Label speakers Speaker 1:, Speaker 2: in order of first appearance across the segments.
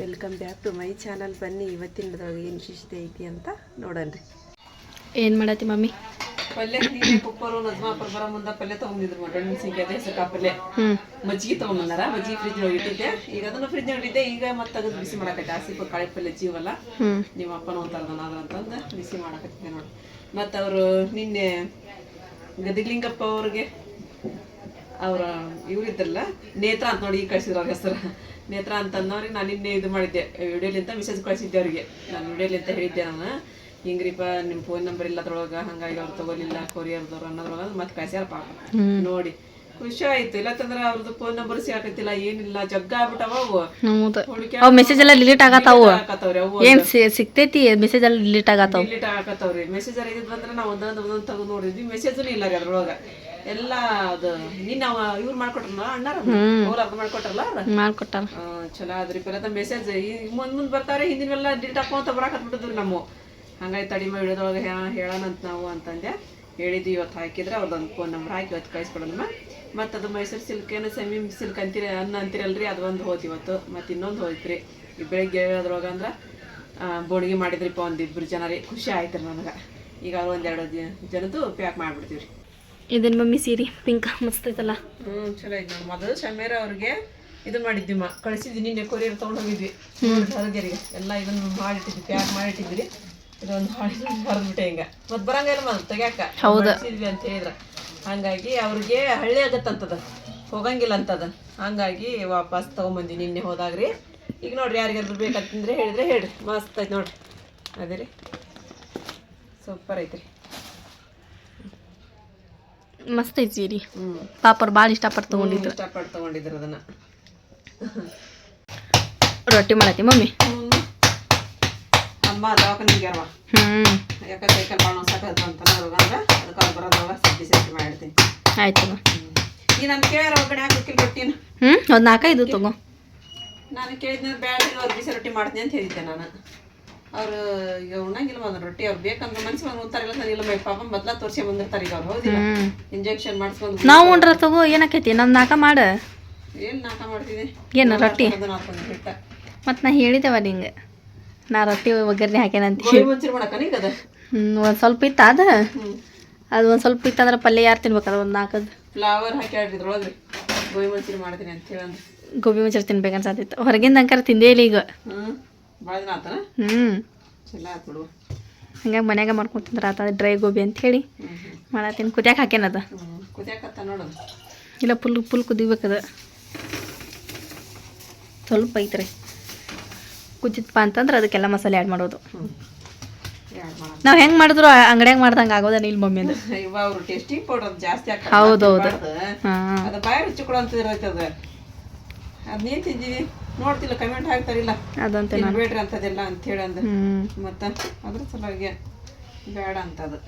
Speaker 1: Welcome back to my channel ಬನ್ನಿ ಇವತ್ತಿನದ್ರೊಳಗೆ ಏನು ವಿಶೇಷತೆ ಐತಿ ಅಂತ ನೋಡನ್ರಿ
Speaker 2: ಏನು ಮಾಡತ್ತಿ ಮಮ್ಮಿ?
Speaker 1: ಪಲ್ಯ ಕುಪ್ಪರು ನಜ್ಮಾಪುರ ಬರೋ ಮುಂದೆ ಪಲ್ಯ ತೊಗೊಂಡಿದ್ರು ಮಟನ್ ಮೆಣಸಿನ್ಕಾಯಿ ಹೆಸರು ಪಲ್ಯ.
Speaker 2: ಹ್ಞೂ
Speaker 1: ಮಜ್ಜಿಗೆ ತೊಗೊಂಬಂದಾರ. ಮಜ್ಜಿಗೆ ಫ್ರಿಜ್ ಒಳಗೆ ಇಟ್ಟಿದ್ದೆ. ಈಗ ಅದನ್ನ ಫ್ರಿಜ್ ಇಟ್ಟಿದ್ದೆ. ಈಗ ಮತ್ತೆ ತೆಗೆದು ಬಿಸಿ ಮಾಡಕತ್ತೆ. ಆಸಿಪ ಕಾಳಿ ಪಲ್ಯ ಜೀವಲ್ಲ. ನಿಮ್ಮ ಅಪ್ಪನ ಒಂಥರದ ನಾದ್ರ ಅಂತಂದು ಬಿಸಿ ಮಾಡಕತ್ತಿದ್ದೆ ನೋಡಿ. ಮತ್ತು ಅವರು ನಿನ್ನೆ ಗದಿಗ್ಲಿಂಗಪ್ಪ ಅವ್ರಿಗೆ ಅವ್ರ ಇವ್ರಿದ್ರಲ್ಲ ನೇತ್ರ ಅಂತ ನೋಡಿ ಈಗ ಕಳ್ಸಿದ್ರು ಅವ್ರ ಹೆಸರು. ನೇತ್ರ ಅಂತಂದವ್ರಿಗೆ ನಾನು ನಿನ್ನೆ ಇದು ಮಾಡಿದ್ದೆ ವಿಡಿಯೋಲಿಂತ ಮೆಸೇಜ್ ಕಳಿಸಿದ್ದೆ ಅವರಿಗೆ. ನಾನು ವಿಡಿಯೋಲಿಂತ ಹೇಳಿದ್ದೆ ನಾನು. ಹಿಂಗ್ರಿಪ್ಪ ನಿಮ್ಮ ಫೋನ್ ನಂಬರ್ ಇಲ್ಲ ಅದ್ರೊಳಗೆ ಹಂಗಾಗಿ ಅವ್ರು ತಗೋಲಿಲ್ಲ ಕೊರಿಯರ್ದವ್ರು ಅನ್ನೋದ್ರೊಳಗೆ ಮತ್ತೆ ಕಳ್ಸ್ಯಾರ ಪಾಪ. ನೋಡಿ ಖುಷಿ ಆಯ್ತು. ಇಲ್ಲತ್ತಂದ್ರೆ ಅವ್ರದ್ದು ಫೋನ್ ನಂಬರ್ ಸಿಗಾಕತ್ತಿಲ್ಲ ಏನಿಲ್ಲ ಜಗ್ಗ ಆಗ್ಬಿಟ್ಟವ ಅವು
Speaker 2: ಮೆಸೇಜ್ ಎಲ್ಲ ಡಿಲೀಟ್ ಆಗತ್ತಾವು ಏನ್ ಸಿಗ್ತೈತಿ ಮೆಸೇಜ್ ಎಲ್ಲ ಡಿಲೀಟ್ ಆಗತ್ತಾವು
Speaker 1: ಡಿಲೀಟ್ ಆಗತ್ತಾವ್ರಿ. ಮೆಸೇಜ್ ಇದ್ ಬಂದ್ರೆ ನಾವು ಒಂದೊಂದು ಒಂದೊಂದು ತೆಗೆದು ನೋಡಿದ್ವಿ. ಮೆಸೇಜ್ ಇಲ್ಲ ರೀ ಅದ್ರೊಳಗೆ. ಎಲ್ಲ ಅದು ನಿನ್ನ ಇವ್ರು ಮಾಡ್ಕೊಟ್ರಲ್ಲ ಅಣ್ಣಾರ ಅವ್ರು? ಅರ್ಧ ಮಾಡ್ಕೊಟ್ರಲ್ಲ
Speaker 2: ಮಾಡ್ಕೊಟ್ಟಾರ.
Speaker 1: ಚಲೋ ಆದ್ರಿ ಪೆಲ್ಲ ಮೆಸೇಜ್ ಮುಂದ್ ಮುಂದ್ ಬರ್ತಾರೆ ಹಿಂದಿನೆಲ್ಲ ಅಂತ ಹಾಕೊಂತ ಬರಾಕತ್ಬಿಟ್ಟಿದ್ವಿ ನಮ್ಮ. ಹಂಗಾಗಿ ತಡಿಮ ಹಿಡಿದೊಳಗೆ ಹೇಳೋಣಂತ ನಾವು ಅಂತಂದೆ. ಹೇಳಿದ್ವಿ ಇವತ್ತು ಹಾಕಿದ್ರೆ ಅವ್ರದ್ದೊಂದು ಫೋನ್ ನಂಬರ್ ಹಾಕಿ ಇವತ್ತು ಕಳಿಸ್ಕೊಡೋಣ ಮತ್ತು ಅದು ಮೈಸೂರು ಸಿಲ್ಕ್ ಏನು ಸೆಮಿ ಸಿಲ್ಕ್ ಅಂತೀರಿ ಅನ್ನ ಅಂತೀರಲ್ರಿ ಅದು ಒಂದು ಹೋಯ್ತು ಇವತ್ತು. ಮತ್ತು ಇನ್ನೊಂದು ಹೋಯ್ತ್ರಿ. ಈ ಬೆಳಗ್ಗೆ ಹೇಳೋದ್ರೊಳಗೆ ಅಂದ್ರೆ ಬೋಡಿಗೆ ಮಾಡಿದ್ರಿಪ್ಪ ಒಂದು ಇಬ್ರು ಜನ ರೀ ಖುಷಿ ಆಯ್ತು ರೀ ನನಗೆ ಈಗ ಒಂದೆರಡು ಜನದ್ದು ಪ್ಯಾಕ್ ಮಾಡಿಬಿಡ್ತೀವಿ ರೀ
Speaker 2: ಇದೇನು ಮಮ್ಮಿ ಸೀರೆ ಪಿಂಕ್ ಮಸ್ತ್ ಐತಲ್ಲ.
Speaker 1: ಹ್ಞೂ ಚಲೋ ಐತೆ ನಮ್ಮ ಮೊದಲು ಶಮೇರ ಅವ್ರಿಗೆ ಇದು ಮಾಡಿದ್ವಿ ಮಾ ಕಳಿಸಿದ್ವಿ ನಿನ್ನೆ ಕೊರಿಯರ್ ತೊಗೊಂಡು ಹೋಗಿದ್ವಿ. ಹೊರಗೆರಿಗೆ ಎಲ್ಲ ಇದನ್ನು ಮಾಡಿಟ್ಟಿದ್ವಿ ಪ್ಯಾಕ್ ಮಾಡಿಟ್ಟಿದ್ವಿ. ಇದೊಂದು ಹಾಳಿ ಬರೆದ್ಬಿಟ್ಟೆ ಹಿಂಗ. ಮತ್ತೆ ಬರಂಗಿಲ್ಲ ಮತ್ತೆ ತೆಗ್ಯಾಕ. ಕಳಿಸಿದ್ವಿ ಅಂತ ಹೇಳಿದ್ರ. ಹಂಗಾಗಿ ಅವ್ರಿಗೆ ಹಳ್ಳಿ ಆಗತ್ತಂತದ. ಹೋಗಂಗಿಲ್ಲ ಅಂತದ. ಹಂಗಾಗಿ ವಾಪಸ್ ತೊಗೊಂಬಂದ್ವಿ ನಿನ್ನೆ ಹೋದಾಗ್ರಿ. ಈಗ ನೋಡ್ರಿ ಯಾರಿಗಾದ್ರು ಬೇಕಂತಂದ್ರೆ ಹೇಳಿದ್ರೆ ಹೇಳ್ರಿ. ಮಸ್ತ್ ಐತೆ ನೋಡ್ರಿ ಅದೇ ರೀ. ಸೂಪರ್ ಐತ್ರಿ.
Speaker 2: ಮಸ್ತ್ ಐತಿ
Speaker 1: ರೀ
Speaker 2: ಪಾಪರ್ ಭಾಳ ಇಷ್ಟಪಟ್ಟು ತಗೊಂಡಿದ್ರು.
Speaker 1: ಇಷ್ಟಪಟ್ಟು ತೊಗೊಂಡಿದ್ರು ಅದನ್ನ.
Speaker 2: ರೊಟ್ಟಿ ಮಾಡತ್ತಿ ಮಮ್ಮಿ?
Speaker 1: ಅಮ್ಮ ದವಾಖಾನಿಗೆ ಅವ
Speaker 2: ಹ್ಞೂ
Speaker 1: ಯಾಕೆ ಸೈಕಲ್ ಭಾಳ ನೋಸಾಕತ್ತು ಅಂತ ಅಂದ್ರೆ ಅದಕ್ಕೆ ಅವ್ರು ಬರೋದ್ರೊಳಗ ಸಜ್ಜಿ ಮಾಡಿರ್ತೀನಿ
Speaker 2: ಆಯ್ತು
Speaker 1: ಈ ನಾನು ಕೇಳ್ಯಾರ ಒಳಗಡೆ ಹಾಕಿ ರೊಟ್ಟಿನ.
Speaker 2: ಹ್ಞೂ ಒಂದು ನಾಲ್ಕೈದು ತಗೋ.
Speaker 1: ನಾನು ಕೇಳಿದ್ನ ಬ್ಯಾಡ ಇರೋ ಬಿಸಿ ರೊಟ್ಟಿ ಮಾಡ್ತೀನಿ ಅಂತ ಹೇಳಿದ್ದೆ ನಾನು. ಅವರು ಈಗ ಉಣ್ಣಂಗಿಲ್ಲ ಅದ್ರ ರೊಟ್ಟಿ ಅವ್ರು ಬೇಕಂದ್ರೆ ಮನ್ಸಿಗೆ ಬಂದು ಉಂತಾರಿಲ್ಲ ಸರಿ ಇಲ್ಲ ಮೈ ಪಾಪ ಮೊದ್ಲ ತೋರ್ಸಿ ಬಂದಿರ್ತಾರೆ ಈಗ ಅವ್ರು ಹೌದಿಲ್ಲ? ಇಂಜೆಕ್ಷನ್ ಮಾಡಿಸ್ಕೊಂಡು
Speaker 2: ನಾವು ಉಂಡ್ರ ತಗೋ ಏನಾಕೈತಿ? ನನ್ನ ನಾಕ ಮಾಡ.
Speaker 1: ಏನು ನಾಕ ಮಾಡ್ತಿದ್ದೆ
Speaker 2: ಏನು ರೊಟ್ಟಿ? ಮತ್ತು ನಾ ಹೇಳಿದೆವ ನಿಂಗೆ. ನಾ ರೊಟ್ಟಿ ಒಗ್ಗರಣೆ
Speaker 1: ಹಾಕ್ಯಾನಂತ
Speaker 2: ಹ್ಞೂ ಒಂದು ಸ್ವಲ್ಪ ಇತ್ತು ಅದ. ಅದು ಒಂದು ಸ್ವಲ್ಪ ಇತ್ತಂದ್ರೆ ಪಲ್ಯ ಯಾರು ತಿನ್ಬೇಕಲ್ಲ ಒಂದು ನಾಲ್ಕದು
Speaker 1: ಫ್ಲವರ್ ಹಾಕಿ ಇದ್ರೊಳಗೆ ಗೋಬಿ ಮಂಚೂರಿ ಮಾಡ್ತೀನಿ ಅಂತ ಹೇಳಿ
Speaker 2: ಗೋಬಿ ಮಂಚೂರಿ ತಿನ್ಬೇಕನ್ಸತ್ತಿತ್ತು ಹೊರಗಿಂದ ಅಂಕಾರ ತಿಂದೇ ಇಲ್ಲ ಈಗ.
Speaker 1: ಹ್ಞೂ ಭಾಳ ದಿನ ಆತನ?
Speaker 2: ಹ್ಞೂ
Speaker 1: ಚಲೋ ಆಯ್ತು ಬಿಡು.
Speaker 2: ಹಂಗಾಗಿ ಮನ್ಯಾಗ ಮಾಡ್ಕೊತಿದ್ರ ಆತ ಡ್ರೈ ಗೋಬಿ ಅಂತ ಹೇಳಿ. ಮಾಡತ್ತೀನಿ. ಕುದಿಯಾಕ ಹಾಕೇನದ
Speaker 1: ಹ್ಞೂ ಕುದಿಯಾಕತ್ತ ನೋಡು
Speaker 2: ಇಲ್ಲ ಫುಲ್ ಫುಲ್ ಕುದಿಬೇಕದ. ಸ್ವಲ್ಪ ಐತ್ರಿ. ಕುದಿತ್ಪ ಅಂತಂದ್ರೆ ಅದಕ್ಕೆಲ್ಲ ಮಸಾಲೆ ಆ್ಯಡ್ ಮಾಡೋದು. ನಾವು ಹೆಂಗೆ ಮಾಡಿದ್ರು ಅಂಗಡಿಯಾಗ ಮಾಡ್ದಂಗೆ ಆಗೋದಲ್ಲ ಇಲ್ಲಿ ಮಮ್ಮಿ ಅದು.
Speaker 1: ಇವ ಅವರು ಟೇಸ್ಟಿಂಗ್ ಪೌಡರ್ ಜಾಸ್ತಿ ಹೌದು
Speaker 2: ಹೌದು. ಹಾಂ.
Speaker 1: ಅದು ಬಾಯಿ ರುಚಿ ಕೊಡೋ ಅಂತ ಅದು ನೀನು ತಿಂದೀವಿ ನೋಡ್ತಿಲ್ಲ ಕಮೆಂಟ್ ಹಾಕ್ತಾರಿಲ್ಲ.
Speaker 2: ಅದಂತೆ
Speaker 1: ತಿನ್ಬೇಡ್ರಿ ಅಂತದೆಲ್ಲ ಅಂತ ಹೇಳಿ ಅಂದ. ಮತ್ತು ಅದ್ರ ಸಲುವಾಗಿ ಬೇಡ ಅಂತದು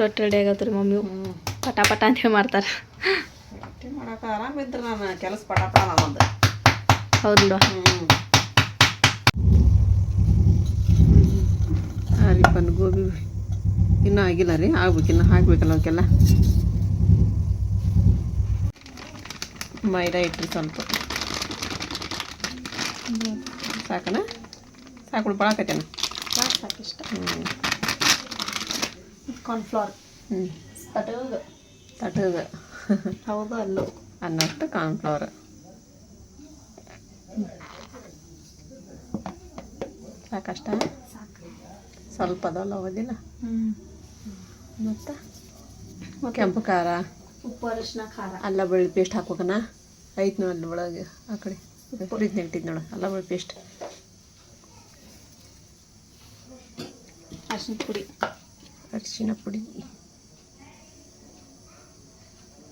Speaker 2: ರೊಟ್ಟಿ ರೆಡಿ ಆಗತ್ರಿ ಮಮ್ಮಿ. ಪಟ ಪಟ ಅಂತೇಳಿ ಮಾಡ್ತಾರೆ.
Speaker 1: ರೊಟ್ಟಿ ಮಾಡಕ್ಕೆ ಆರಾಮಿದ್ರೆ ನಾನು ಕೆಲಸ ಪಟ ಪಟ ನಮ್ಮದು
Speaker 2: ಹೌದಿಲ್ವ
Speaker 1: ಹ್ಞೂ ಬಂದು ಗೋಬಿ. ಇನ್ನೂ ಆಗಿಲ್ಲ ರೀ ಆಗ್ಬೇಕು ಇನ್ನೂ ಹಾಕ್ಬೇಕಲ್ಲ ಅವಕ್ಕೆಲ್ಲ. ಮೈದಾ ಇಟ್ಟಿರಿ ಸ್ವಲ್ಪ. ಸಾಕನ? ಸಾಕು ಬಳಕತ್ತೇನ
Speaker 2: ಸಾಕಿಷ್ಟ
Speaker 1: ಹ್ಞೂ
Speaker 2: ಕಾರ್ನ್ಫ್ಲವರ್
Speaker 1: ಹ್ಞೂ
Speaker 2: ತಟದ
Speaker 1: ತಟದ
Speaker 2: ಹೌದು ಅಲ್ಲೋ
Speaker 1: ಅನ್ನಷ್ಟು ಕಾರ್ನ್ಫ್ಲವರ್ ಸಾಕಷ್ಟ?
Speaker 2: ಸಾಕು.
Speaker 1: ಸ್ವಲ್ಪ ಅದಲ್ಲ ಓದಿಲ್ಲ ಮತ್ತೆ? ಕೆಂಪು ಖಾರ.
Speaker 2: ಉಪ್ಪು ಅರಿಶಿನ ಖಾರ.
Speaker 1: ಅಲ್ಲ ಬೆಳ್ಳುಳ್ಳಿ ಪೇಸ್ಟ್ ಹಾಕ್ಬೇಕನ? ಐತೆ ನೋಡಿ ಅಲ್ಲಿ ಒಳಗೆ ಆ ಕಡೆ. ಫ್ರಿಜ್ನ ನೆಟ್ಟಿದ್ದು ನೋಡು ಅಲ್ಲ ಬೆಳ್ಳುಳ್ಳಿ ಪೇಸ್ಟ್
Speaker 2: ಅರಿಶಿನ ಪುಡಿ.
Speaker 1: ಅರಿಶಿನ ಪುಡಿ.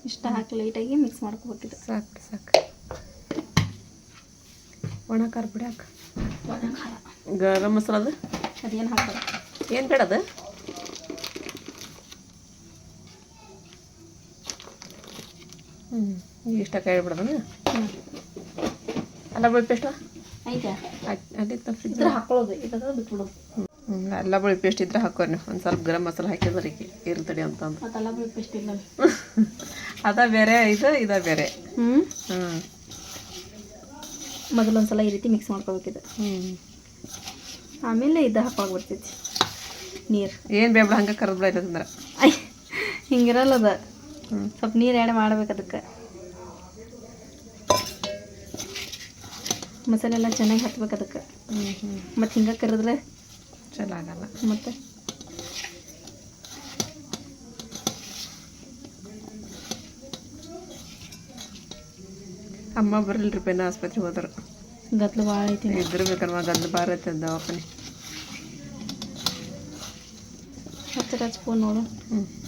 Speaker 2: ಇಷ್ಟ ಹಾಕಿ ಲೈಟಾಗಿ ಮಿಕ್ಸ್ ಮಾಡ್ಕೋಬೇಕಿದೆ.
Speaker 1: ಸಾಕು ಸಾಕು. ಒಣ ಖಾರ ಪುಡಿ ಹಾಕು.
Speaker 2: ಒಣ ಖಾರ.
Speaker 1: ಅದು? ಮಸಾಲದ
Speaker 2: ಅದೇನು ಹಾಕೋದು
Speaker 1: ಏನು ಬೇಡದ ಹ್ಞೂ ಇಷ್ಟ
Speaker 2: ಹ್ಞೂ
Speaker 1: ಅಲ್ಲ ಬೆಳ್ಳುಳ್ಳಿ ಪೇಸ್ಟ್?
Speaker 2: ಐತೆ
Speaker 1: ಅದಿತ್ತು ಫ್ರಿಜ್
Speaker 2: ಇದ್ರೆ. ಹಾಕೊಳ್ಳೋದು ಇಲ್ಲದ್ರೆ ಬಿಟ್ಬಿಡೋದು.
Speaker 1: ಹ್ಞೂ ಅಲ್ಲ ಬೆಳ್ಳುಳ್ಳಿ ಪೇಸ್ಟ್ ಇದ್ರೆ ಹಾಕೋರಿ ನೀವು. ಒಂದು ಸ್ವಲ್ಪ ಗರಂ ಮಸಾಲ ಹಾಕಿದ್ರೆ ಇರ್ತಡಿ ಅಂತಂದು
Speaker 2: ಮತ್ತೆಲ್ಲ ಬೆಳ್ಳುಳ್ಳಿ ಪೇಸ್ಟ್ ಇಲ್ಲ.
Speaker 1: ಅದ ಬೇರೆ ಇದು ಇದ ಬೇರೆ.
Speaker 2: ಹ್ಞೂ
Speaker 1: ಹ್ಞೂ
Speaker 2: ಮೊದಲು ಒಂದ್ಸಲ ಈ ರೀತಿ ಮಿಕ್ಸ್ ಮಾಡ್ಕೋಬೇಕಿದೆ
Speaker 1: ಹ್ಞೂ
Speaker 2: ಆಮೇಲೆ ಇದು ಹಾಕೊಳಕ್ ಬರ್ತೈತಿ. ನೀರು.
Speaker 1: ಏನು ಬೇಡ ಹಂಗೆ ಕರೆದು
Speaker 2: ಅಂದ್ರೆ ಹಿಂಗಿರಲ್ಲ ಅದ ಸ್ವಲ್ಪ ನೀರು ಆ್ಯಡ್ ಮಾಡ್ಬೇಕು ಅದಕ್ಕೆ. ಮಸಾಲೆ ಎಲ್ಲ ಚೆನ್ನಾಗಿ ಹತ್ಬೇಕು ಅದಕ್ಕೆ. ಮತ್ತು ಹಿಂಗೆ ಕರೆದ್ರೆ
Speaker 1: ಚಲೋ ಆಗಲ್ಲ.
Speaker 2: ಮತ್ತೆ?
Speaker 1: ಅಮ್ಮ ಬರಲ್ರಿ ಪೇನ ಆಸ್ಪತ್ರೆಗೆ ಹೋದ್ರು.
Speaker 2: ಗತ್ಲು ಭಾಳ ಐತಿ
Speaker 1: ಇದ್ರ ಬೇಕಲ್ವ ಗದ್ಲು ಭಾಳ ಐತೆ ದವಾಖಾನೆ.
Speaker 2: ಹತ್ತಿರ ಸ್ಪೂನ್ ನೋಡು.
Speaker 1: ಹ್ಞೂ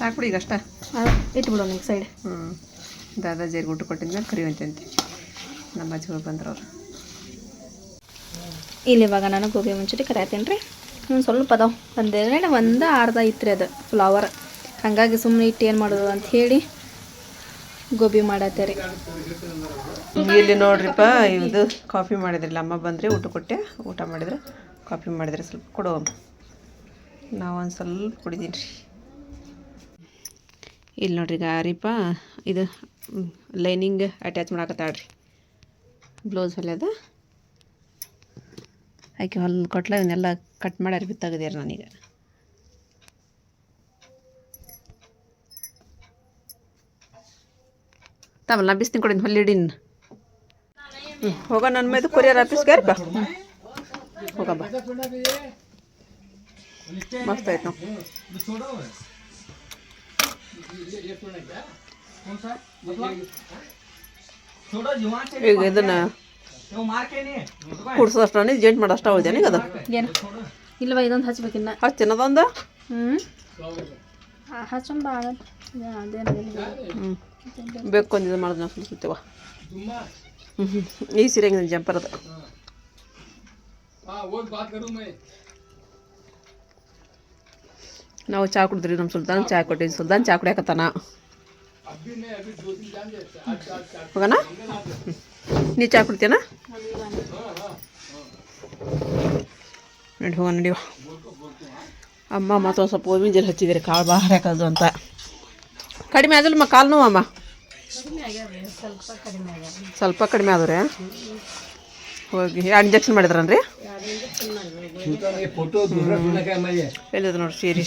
Speaker 1: ಸಾಕು ಬಿಡಿ ಈಗ ಅಷ್ಟ
Speaker 2: ಇಟ್ಬಿಡು ಇಟ್ಬಿಡೋಣ ಈಗ ಸೈಡ್
Speaker 1: ಹ್ಞೂ ದಾದಾಜಿಗೆ ಊಟ ಕೊಟ್ಟಿದ್ಮೇಲೆ ಕರಿವಂತಂತೆ ನಮ್ಮ ಅಜ್ಜಿಗಳು ಬಂದ್ರು ಅವ್ರು.
Speaker 2: ಇಲ್ಲಿ ಇವಾಗ ನಾನು ಗೋಬಿ ಮುಂಚೂರಿ ಕರಿಯತ್ತೀನಿ ರೀ. ಹ್ಞೂ ಸ್ವಲ್ಪ ಅದಾವ. ಒಂದೇನೆ ಒಂದು ಅರ್ಧ ಇತ್ತು ಅದು ಫ್ಲವರ್ ಹಾಗಾಗಿ ಸುಮ್ಮನೆ ಇಟ್ಟು ಏನು ಮಾಡೋದು ಅಂತ ಹೇಳಿ ಗೋಬಿ ಮಾಡತ್ತೆ ರೀ.
Speaker 1: ಇಲ್ಲಿ ನೋಡ್ರಿಪ್ಪ ಇದು ಕಾಫಿ ಮಾಡಿದ್ರಿಲ್ಲ ಅಮ್ಮ ಬಂದ್ರಿ ಊಟ ಕೊಟ್ಟೆ ಊಟ ಮಾಡಿದ್ರೆ ಕಾಫಿ ಮಾಡಿದ್ರೆ ಸ್ವಲ್ಪ ಕೊಡೋ ನಾವು ಒಂದು ಸ್ವಲ್ಪ ಕುಡಿದೀನಿ ರೀ ಇಲ್ಲಿ ನೋಡ್ರಿ ಈಗ ಇದು ಲೈನಿಂಗ್ ಅಟ್ಯಾಚ್ ಮಾಡಾಕತ್ತಾಳ್ರಿ. ಬ್ಲೌಸ್ ಹೊಲ್ಯದ. ಆಕೆ ಹೊಲ್ ಕೊಟ್ಲ, ಇವನ್ನೆಲ್ಲ ಕಟ್ ಮಾಡಿ ಅರ್ಬಿ ನಾನೀಗ. ನನಗೆ ನಾ ಬಿಸ್ತೀನಿ ಕೊಡಿನ ಹ್ಞೂ ಹೋಗ ನನ್ನ ಮೇದು ಕೊರಿಯರ್ ಆಫೀಸ್ಗೆ ಯಾರಪ್ಪ ಹೋಗಬ್ಬ ಮಸ್ತ್ ಆಯ್ತು ನಾವು ಈಗ ಇದನ್ನ ಕುಡ್ಸೋಷ್ಟು ಜೇಂಟ್ ಮಾಡೋಷ್ಟು ಈಗ ಅದು
Speaker 2: ಏನು? ಇಲ್ಲವ ಇದೊಂದು ಹಚ್ಬೇಕಿನ್ನ
Speaker 1: ಹಚ್ಚಿನ ಅದೊಂದು.
Speaker 2: ಹ್ಞೂ ಹಚ್ಚೊಂದು ಭಾಳ
Speaker 1: ಹ್ಞೂ ಬೇಕು ಅಂದಿದ್ದು ಮಾಡಿದ್ ನಾವು ಸುತ್ತೀವ ಹ್ಞೂ ಹ್ಞೂ ಈ ಸೀರೆ ಜಂಪರ್ ಅದು. ನಾವು ಚಹಾ ಕುಡಿದ್ರಿ ನಮ್ಮ ಸುಲ್ತಾನ್ ಚಹಾ ಕೊಟ್ಟಿದ್ವಿ ಸುಲ್ತಾನ್ ಚಹಾ ಕುಡಿಯಾಕತ್ತಾನ. ಹೋಗೋಣ. ನೀ ಚಹಾ ಕುಡ್ತೀಯನ? ನಡಿ, ಹೋಗೋಣ ನಡೀವ ಅಮ್ಮ ಮತ್ತೊಂದು ಸ್ವಲ್ಪ ಗೋವಿನ ಜೀರು ಹಚ್ಚಿದ್ದೀರಿ ಕಾಳು ಭಾಳ ಹಾಕೋದು ಅಂತ. ಕಡಿಮೆ ಆದಲ್ಲಮ್ಮ ಕಾಲು ನೋವು ಅಮ್ಮ. ಸ್ವಲ್ಪ ಕಡಿಮೆ ಆದ್ರೆ ಹೋಗಿ ಇಂಜೆಕ್ಷನ್ ಮಾಡಿದ್ರನ್ರಿ? ಎಲ್ಲಿದೆ ನೋಡಿ ಸೀರೆ?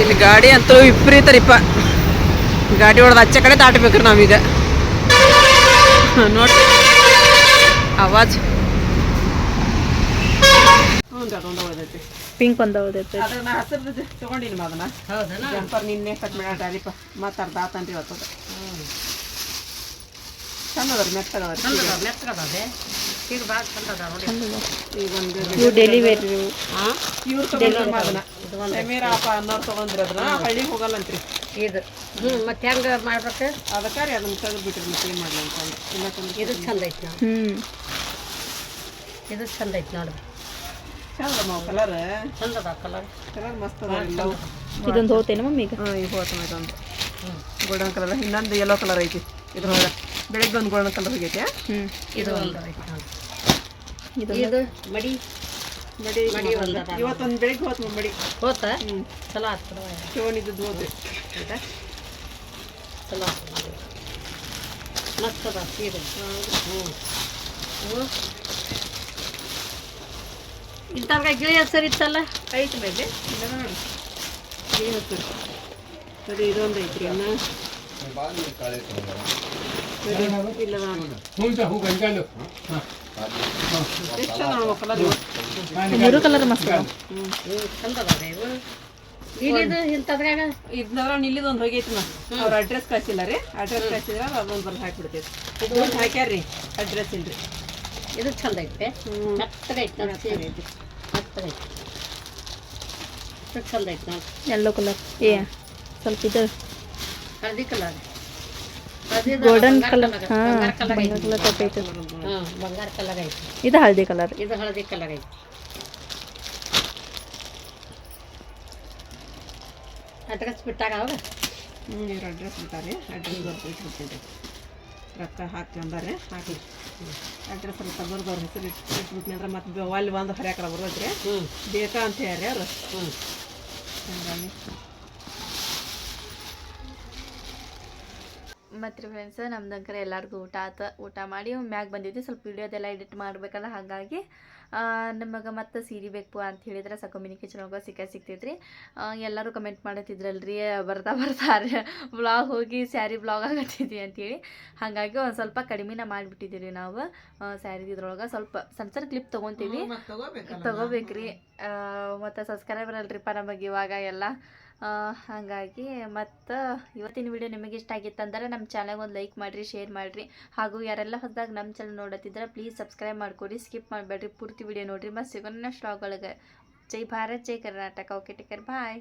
Speaker 1: ಇಲ್ಲಿ ಗಾಡಿ ಅಂತೂ ವಿಪರೀತರಿಪ್ಪ ಗಾಡಿ ಹೊಡೆದ ಆಚೆ ಕಡೆ ದಾಟಬೇಕ್ರಿ ನಾವೀಗ. ನೋಡಿ. ಆವಾಜ್.
Speaker 2: ಪಿಂಕ್ ಒಂದು ಹೌದೈತೆ.
Speaker 1: ಅದನ್ನ ಹಸಿರು ತಗೊಂಡಿನಿ ಅದನ್ನ. ಜಂಪರ್ ನಿನ್ನೆ ಕಟ್ ಮಾಡ್ಯಾರಿಪ್ಪ ಮತ್ತೆ ಅರ್ಧ ಆತನ್ರಿ ಇವತ್ತು. ಚಂದ ಅದ ರೀ ಮೆತ್ತಗದ ಈಗ ಒಂದು
Speaker 2: ಇವು ಡೈಲಿ ವೇರ್
Speaker 1: ಇವ್ರು ತಗೊಂಡ್ರಮ್ಮ ಅದನ್ನ ಸಮೀರ ಅಪ್ಪ ಅನ್ನೋರು ತಗೊಂಡ್ರಿ ಅದನ್ನ ಹಳ್ಳಿಗೆ ಹೋಗಲ್ಲಂತ್ರಿ.
Speaker 3: ಇದು. ಹ್ಞೂ ಮತ್ತೆ ಹೆಂಗೆ ಮಾಡ್ಬೇಕು?
Speaker 1: ಅದಕ್ಕೆ ರೀ ಅದನ್ನ ತೆಗೆದು ಬಿಟ್ರಿ ಮತ್ತೆ ಏನು ಮಾಡಲಿ ಅಂತಂದು ಇನ್ನೊಂದು
Speaker 3: ಇದು ಚಂದ ಐತಿ ನೋಡಿ. ಇದು ಚಂದ ಐತಿ ನೋಡಿ.
Speaker 1: ಚಂದ ನಾವು ಕಲರ್.
Speaker 3: ಚಂದ ಅದ ಕಲರ್.
Speaker 1: ಕಲರ್ ಮಸ್ತ್ ಅದ
Speaker 2: ಇದೊಂದು ಹೋತೇನೆ ಮಮ್ಮಿ ಈಗ
Speaker 1: ಹಾಂ ಈಗ ಹೋತ ಇದೊಂದು. Golden colour. ಇನ್ನೊಂದು ಯೆಲ್ಲೋ ಕಲರ್ ಐತಿ ಇದ್ರೊಳಗೆ. ಬೆಳಗ್ಗೆ ಒಂದು ಗೋಲ್ಡನ್ ಕಲರ್ ಹೋಗೈತೆ.
Speaker 2: ಹ್ಞೂ
Speaker 3: ಇದು ಒಂದು.
Speaker 2: ಇದು
Speaker 3: ಇದು ಮಡಿ.
Speaker 1: ಮಡಿ
Speaker 3: ಮಡಿ ಒಂದು.
Speaker 1: ಇವತ್ತೊಂದು ಬೆಳಿಗ್ಗೆ ಹೋತ್ ಮಡಿ.
Speaker 3: ಹೋತ?
Speaker 1: ಹ್ಞೂ
Speaker 3: ಚಲೋ ಆಗ್ತದ
Speaker 1: ಶಿವನ್ ಇದ್ದದ್ದು ಹೋದ್ರಿ
Speaker 3: ಆಯ್ತಾ? ಚಲೋ ಆಗ್ತದೆ. ಮಸ್ತ್ ಅದ ಸೀರೆ. ಹ್ಞೂ ಹ್ಞೂ ಇಂಥವ್ರಿಗೆ ಗಿಳಿ ಹೆಸರು ಇತ್ತಲ್ಲ?
Speaker 1: ಐತೆ ಮೇಲೆ. ಗಿಳಿ ಹತ್ತಿರ ಸರಿ ಇದೊಂದು ಐತ್ರಿ ಅನ್ನ
Speaker 2: ಮೂರು ಕಲರ್ ಮಸ್ತ್
Speaker 3: ಇಂಥದ್ರಾಗ?
Speaker 1: ಇದ್ನದ್ರ ನಿಲ್ಲಿದ ಒಂದು ಹೋಗೈತಿ ನಾ ಅವ್ರ ಅಡ್ರೆಸ್ ಕಳ್ಸಿಲ್ಲ ರೀ ಅಡ್ರೆಸ್ ಕಳ್ಸಿದ್ರ ಅದೊಂದು ಬರ್ದು ಹಾಕ್ಬಿಡ್ತೈತಿ ಇದು ಹಾಕ್ಯಾರ್ರಿ ಅಡ್ರೆಸ್ ಇಲ್ರಿ.
Speaker 3: ಇದು ಚಂದ ಐತೆ.
Speaker 1: ಹ್ಞೂ
Speaker 3: ಮೆತ್ತಗೆ ಐತೆ ಹತ್ತಿರ ಐತೆ. ಚಂದ ಐತೆ ನೋಡಿ.
Speaker 2: ಯೆಲ್ಲೋ ಕಲರ್ ಏ ಸ್ವಲ್ಪ ಇದು
Speaker 3: ಹಳದಿ ಕಲರ್.
Speaker 2: Golden colour. ಹಾಂ
Speaker 3: ಬಂಗಾರ ಕಲರ್ ಐತಿ.
Speaker 2: ಟೈಪ್ ಐತೆ
Speaker 3: ಬಂಗಾರ ಕಲರ್ ಐತಿ.
Speaker 2: ಇದು ಹಳದಿ ಕಲರ್.
Speaker 3: ಇದು ಹಳದಿ ಕಲರ್ ಐತಿ. ಅಡ್ರೆಸ್ ಬಿಟ್ಟಾಗ ಅವ್ರ
Speaker 1: ಹ್ಞೂ ಇವ್ರ ಅಡ್ರೆಸ್ ಬಿಟ್ಟಾರೆ ಅಡ್ರೆಸ್ ಇಟ್ಬಿಡ್ತೀನಿ ರೊಕ್ಕ ಹಾಕಿ ಅಂದಾರೆ ಹಾಕಿ. ಅಡ್ರೆಸ್ ಅಂತ ಬರ್ದವ್ರ ಹೆಸರು ಇಟ್ಟು ಇಟ್ಬಿಟ್ನಿ ಅಂದ್ರೆ ಮತ್ತೆ ಅಲ್ಲಿ ಬಂದು ಹರ್ಯಾಕ್ರ ಬರೋದ್ರಿ.
Speaker 3: ಹ್ಞೂ
Speaker 1: ಬೇಕಾ ಅಂತ ಹೇಳ್ರಿ ಅವರು.
Speaker 3: ಹ್ಞೂ
Speaker 1: ಹಂಗಾಗಿ.
Speaker 2: ಮತ್ತು ರೀ ಫ್ರೆಂಡ್ಸ್ ನಮ್ದು ಅಂಕರೆ ಎಲ್ಲರಿಗೂ ಊಟ ಆತ ಊಟ ಮಾಡಿ ಮ್ಯಾಗ ಬಂದಿದ್ವಿ ಸ್ವಲ್ಪ ವಿಡಿಯೋದೆಲ್ಲ ಎಡಿಟ್ ಮಾಡಬೇಕಲ್ಲ ಹಾಗಾಗಿ ನಮಗೆ ಮತ್ತೆ ಸೀರೆ ಬೇಕು ಅಂತ ಹೇಳಿದ್ರೆ ಸ ಕಿಚನ್ ಹೋಗೋ ಸಿಕ್ಕ ಸಿಕ್ತೈತ್ರಿ ಎಲ್ಲರೂ ಕಮೆಂಟ್ ಮಾಡತ್ತಿದ್ರಲ್ರಿ ಬರ್ತಾ ಬರ್ತಾ ಬ್ಲಾಗ್ ಹೋಗಿ ಸ್ಯಾರಿ ಬ್ಲಾಗ್ ಆಗತ್ತಿದ್ವಿ ಅಂತೇಳಿ. ಹಾಗಾಗಿ ಒಂದು ಸ್ವಲ್ಪ ಕಡಿಮೆನ ಮಾಡಿಬಿಟ್ಟಿದ್ದೀವಿ ನಾವು. ಸ್ಯಾರಿ ಇದ್ರೊಳಗೆ ಸ್ವಲ್ಪ ಸಣ್ಣ ಸಣ್ಣ ಕ್ಲಿಪ್ ತೊಗೊತೀವಿ. ತಗೋಬೇಕ್ರಿ. ಮತ್ತು ಸಬ್ಸ್ಕ್ರೈಬರ್ ಅಲ್ರಿಪ್ಪ ನಮಗೆ ಇವಾಗ ಎಲ್ಲ. ಹಾಗಾಗಿ ಮತ್ತು ಇವತ್ತಿನ ವಿಡಿಯೋ ನಿಮಗೆ ಇಷ್ಟ ಆಗಿತ್ತಂದ್ರೆ ನಮ್ಮ ಚಾನಲ್ಗೆ ಒಂದು ಲೈಕ್ ಮಾಡಿರಿ ಶೇರ್ ಮಾಡಿರಿ. ಹಾಗೂ ಯಾರೆಲ್ಲ ಹೊಸದಾಗಿ ನಮ್ಮ ಚಾನಲ್ ನೋಡತ್ತಿದ್ರೆ ಪ್ಲೀಸ್ ಸಬ್ಸ್ಕ್ರೈಬ್ ಮಾಡ್ಕೊಡಿ. ಸ್ಕಿಪ್ ಮಾಡಬೇಡ್ರಿ. ಪೂರ್ತಿ ವಿಡಿಯೋ ನೋಡಿರಿ. ಮತ್ತು ಸಿಗೋಣ ಸ್ಟಾಕ್ ಒಳಗೆ. ಜೈ ಭಾರತ್, ಜೈ Karnataka. Okay take care bye